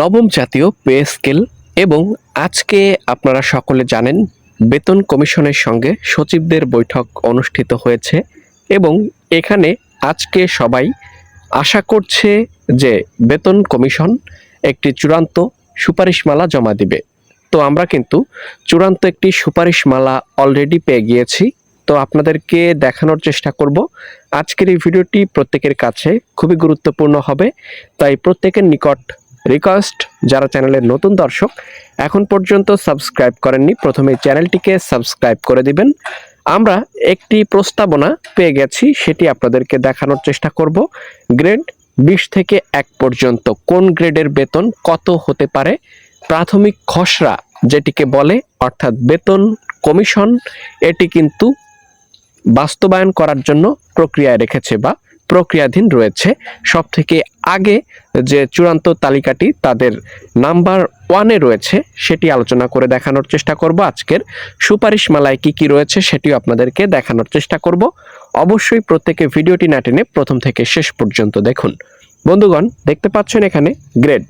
নবম জাতীয় pay scale এবং আজকে আপনারা সকলে জানেন, বেতন কমিশনের সঙ্গে সচিবদের বৈঠক অনুষ্ঠিত হয়েছে এবং এখানে আজকে সবাই আশা করছে যে বেতন কমিশন একটি চূড়ান্ত সুপারিশমালা জমা দিবে। তো আমরা কিন্তু চূড়ান্ত একটি সুপারিশমালা অলরেডি পেয়ে গিয়েছি। তো আপনাদেরকে দেখানোর চেষ্টা করব। আজকের এই ভিডিওটি প্রত্যেকের কাছে খুবই গুরুত্বপূর্ণ হবে, তাই প্রত্যেকের নিকট রিকোয়েস্ট, যারা চ্যানেলের নতুন দর্শক, এখন পর্যন্ত সাবস্ক্রাইব করেননি প্রথমে চ্যানেলটিকে সাবস্ক্রাইব করে দিবেন। আমরা একটি প্রস্তাবনা পেয়ে গেছি, সেটি আপনাদেরকে দেখানোর চেষ্টা করব। গ্রেড বিশ থেকে এক পর্যন্ত, কোন গ্রেডের বেতন কত হতে পারে? প্রাথমিক খসড়া যেটিকে বলে, অর্থাৎ বেতন কমিশন, এটি কিন্তু বাস্তবায়ন করার জন্য প্রক্রিয়ায় রেখেছে বা প্রক্রিয়াধীন রয়েছে। সব থেকে আগে যে চূড়ান্ত তালিকাটি তাদের নাম্বার ওয়ানে রয়েছে, সেটি আলোচনা করে দেখানোর চেষ্টা করব। আজকের সুপারিশ মালায় কী কী রয়েছে সেটিও আপনাদেরকে দেখানোর চেষ্টা করব। অবশ্যই প্রত্যেকে ভিডিওটি না টেনে প্রথম থেকে শেষ পর্যন্ত দেখুন। বন্ধুগণ, দেখতে পাচ্ছেন এখানে গ্রেড।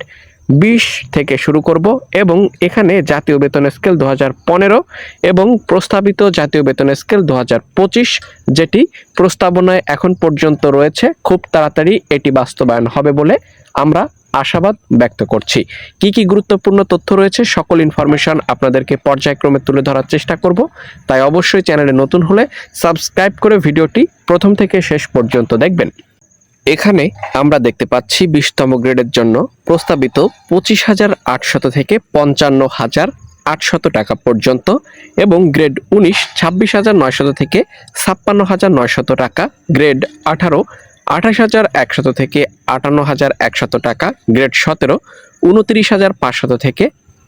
বিশ থেকে শুরু করব এবং এখানে জাতীয় বেতন স্কেল দু এবং প্রস্তাবিত জাতীয় বেতন স্কেল দু যেটি প্রস্তাবনায় এখন পর্যন্ত রয়েছে। খুব তাড়াতাড়ি এটি বাস্তবায়ন হবে বলে আমরা আশাবাদ ব্যক্ত করছি। কি কি গুরুত্বপূর্ণ তথ্য রয়েছে সকল ইনফরমেশন আপনাদেরকে পর্যায়ক্রমে তুলে ধরার চেষ্টা করব। তাই অবশ্যই চ্যানেলে নতুন হলে সাবস্ক্রাইব করে ভিডিওটি প্রথম থেকে শেষ পর্যন্ত দেখবেন। এখানে আমরা দেখতে পাচ্ছি বিশতম গ্রেডের জন্য প্রস্তাবিত পঁচিশ হাজার আটশত থেকে পঞ্চান্ন হাজার আটশত টাকা পর্যন্ত এবং গ্রেড উনিশ ছাব্বিশ হাজার নয়শত থেকে ছাপ্পান্ন হাজার নয়শত টাকা, গ্রেড আঠারো আঠাশ হাজার একশত থেকে আটান্ন হাজার একশত টাকা, গ্রেড সতেরো উনত্রিশ হাজার পাঁচশত থেকে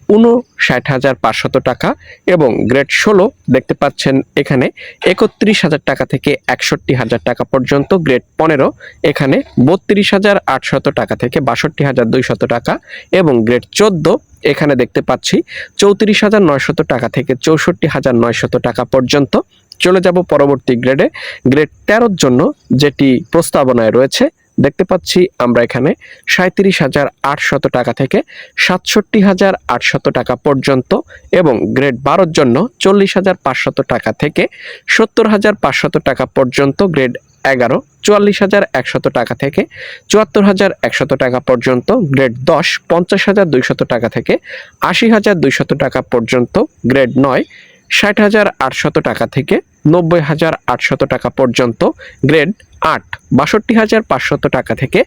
উনষাট হাজার পাঁচশত টাকা এবং গ্রেড ষোলো দেখতে পাচ্ছেন এখানে একত্রিশ হাজার টাকা থেকে একষট্টি হাজার টাকা পর্যন্ত, গ্রেড পনেরো এখানে বত্রিশ হাজার আটশত টাকা থেকে বাষট্টি হাজার দুইশত টাকা এবং গ্রেড চোদ্দ এখানে দেখতে পাচ্ছি চৌত্রিশ হাজার নয়শত টাকা থেকে চৌষট্টি হাজার নয়শত টাকা পর্যন্ত। চলে যাব পরবর্তী গ্রেডে। গ্রেড তেরোর জন্য যেটি প্রস্তাবনায় রয়েছে দেখতে পাচ্ছি আমরা এখানে সাঁত্রিশ হাজার আটশত টাকা থেকে সাতষট্টি হাজার আটশত টাকা পর্যন্ত এবং গ্রেড বারোর জন্য চল্লিশ হাজার পাঁচশত টাকা থেকে সত্তর হাজার পাঁচশত টাকা পর্যন্ত গ্রেড এগারো, চুয়াল্লিশ হাজার একশত টাকা থেকে চুয়াত্তর হাজার একশত টাকা পর্যন্ত গ্রেড দশ, পঞ্চাশ হাজার দুইশত টাকা থেকে আশি হাজার দুইশত টাকা পর্যন্ত গ্রেড নয়, ষাট হাজার আটশত টাকা থেকে নব্বই হাজার আটশত টাকা পর্যন্ত, গ্রেড আট, বাষট্টি হাজার পাঁচশত টাকা থেকে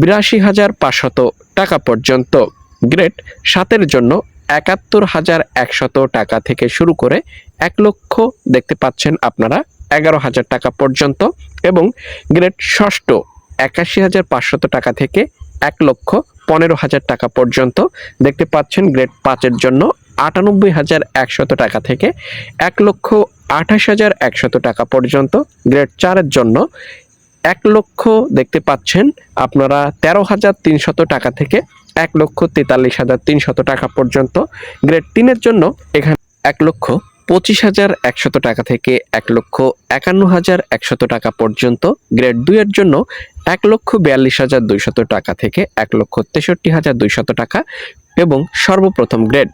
বিরাশি হাজার পাঁচশত টাকা পর্যন্ত, গ্রেড সাতের জন্য একাত্তর হাজার একশত টাকা থেকে শুরু করে এক লক্ষ, দেখতে পাচ্ছেন আপনারা, এগারো হাজার টাকা পর্যন্ত এবং গ্রেড ষষ্ঠ, একাশি হাজার পাঁচশত টাকা থেকে এক লক্ষ পনেরো হাজার টাকা পর্যন্ত, দেখতে পাচ্ছেন গ্রেড পাঁচের জন্য আটানব্বই হাজার একশত টাকা থেকে এক লক্ষ আঠাশ হাজার একশত টাকা পর্যন্ত। গ্রেড চারের জন্য এক লক্ষ দেখতে পাচ্ছেন আপনারা তেরো হাজার তিনশত টাকা থেকে এক লক্ষ তেতাল্লিশ হাজার তিনশত টাকা পর্যন্ত। গ্রেড তিনের জন্য এখানে এক লক্ষ পঁচিশ হাজার একশত টাকা থেকে এক লক্ষ একান্ন হাজার একশত টাকা পর্যন্ত। গ্রেড দুইয়ের জন্য এক লক্ষ বিয়াল্লিশ হাজার দুইশত টাকা থেকে এক লক্ষ তেষট্টি হাজার দুইশত টাকা এবং সর্বপ্রথম গ্রেড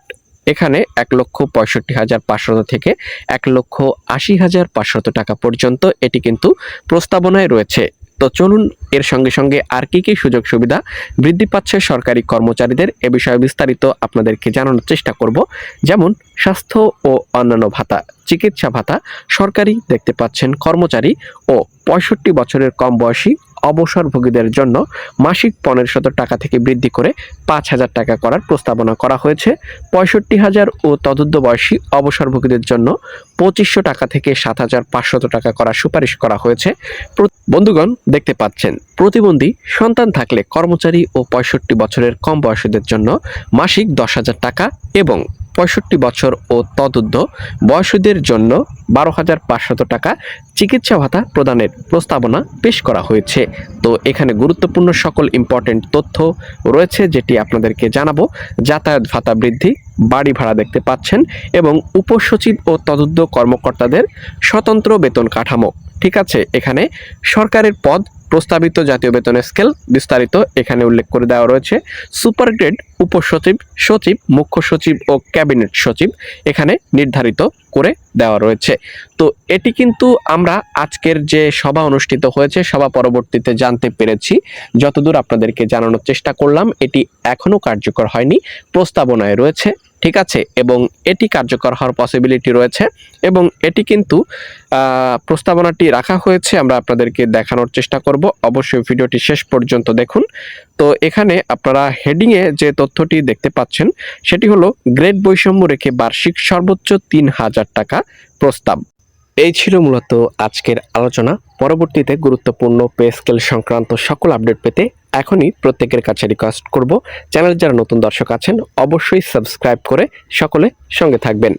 এখানে এক লক্ষ পঁয়ষট্টি হাজার পাঁচশত থেকে এক লক্ষ আশি হাজার পাঁচশত টাকা পর্যন্ত এটি কিন্তু প্রস্তাবনায় রয়েছে। তো চলুন এর সঙ্গে সঙ্গে আর কি কি সুযোগ সুবিধা বৃদ্ধি পাচ্ছে সরকারি কর্মচারীদের এ বিষয়ে বিস্তারিত আপনাদেরকে জানানোর চেষ্টা করব। যেমন, স্বাস্থ্য ও অন্যান্য ভাতা, চিকিৎসা ভাতা সরকারি দেখতে পাচ্ছেন কর্মচারী ও পঁয়ষট্টি বছরের কম বয়সী অবসরভোগীদের জন্য মাসিক পনেরোশত টাকা থেকে বৃদ্ধি করে পাঁচ হাজার টাকা করার প্রস্তাবনা করা হয়েছে। পঁয়ষট্টি হাজার ও তদুর্ধ বয়সী অবসরভোগীদের জন্য পঁচিশশো টাকা থেকে সাত হাজার পাঁচশত টাকা করার সুপারিশ করা হয়েছে। বন্ধুগণ, দেখতে পাচ্ছেন, প্রতিবন্ধী সন্তান থাকলে কর্মচারী ও পঁয়ষট্টি বছরের কম বয়সীদের জন্য মাসিক দশ হাজার টাকা এবং পঁয়ষট্টি বছর ও তদুদ্ধ বয়সীদের জন্য বারো হাজার পাঁচশত টাকা চিকিৎসা ভাতা প্রদানের প্রস্তাবনা পেশ করা হয়েছে। তো এখানে গুরুত্বপূর্ণ সকল ইম্পর্টেন্ট তথ্য রয়েছে যেটি আপনাদেরকে জানাব। যাতায়াত ভাতা বৃদ্ধি, বাড়ি ভাড়া দেখতে পাচ্ছেন এবং উপসচিব ও তদুদ্ধ কর্মকর্তাদের স্বতন্ত্র বেতন কাঠামো। ঠিক আছে, এখানে সরকারের পদ প্রস্তাবিত জাতীয় বেতন স্কেল বিস্তারিত এখানে উল্লেখ করে দেওয়া রয়েছে। সুপার গ্রেড উপসচিব সচিব, মুখ্য সচিব ও ক্যাবিনেট সচিব এখানে নির্ধারিত করে দেওয়া রয়েছে। তো এটি কিন্তু আমরা আজকের যে সভা অনুষ্ঠিত হয়েছে, সভা পরবর্তীতে জানতে পেরেছি। যতদূর আপনাদেরকে জানানোর চেষ্টা করলাম, এটি এখনও কার্যকর হয়নি, প্রস্তাবনায় রয়েছে, ঠিক আছে? এবং এটি কার্যকর হওয়ার পসিবিলিটি রয়েছে এবং এটি কিন্তু প্রস্তাবনাটি রাখা হয়েছে, আমরা আপনাদেরকে দেখানোর চেষ্টা করব। অবশ্যই ভিডিওটি শেষ পর্যন্ত দেখুন। তো এখানে আপনারা হেডিংয়ে যে তথ্যটি দেখতে পাচ্ছেন, সেটি হলো গ্রেড বৈষম্য রেখে বার্ষিক সর্বোচ্চ তিন হাজার হাজার টাকা প্রস্তাব। এই ছিল মূলত আজকের আলোচনা। পরবর্তীতে গুরুত্বপূর্ণ পে স্কেল সংক্রান্ত সকল আপডেট পেতে এখনই প্রত্যেকের কাছে রিকোয়েস্ট করব। চ্যানেল যারা নতুন দর্শক আছেন, অবশ্যই সাবস্ক্রাইব করে সকলে সঙ্গে থাকবেন।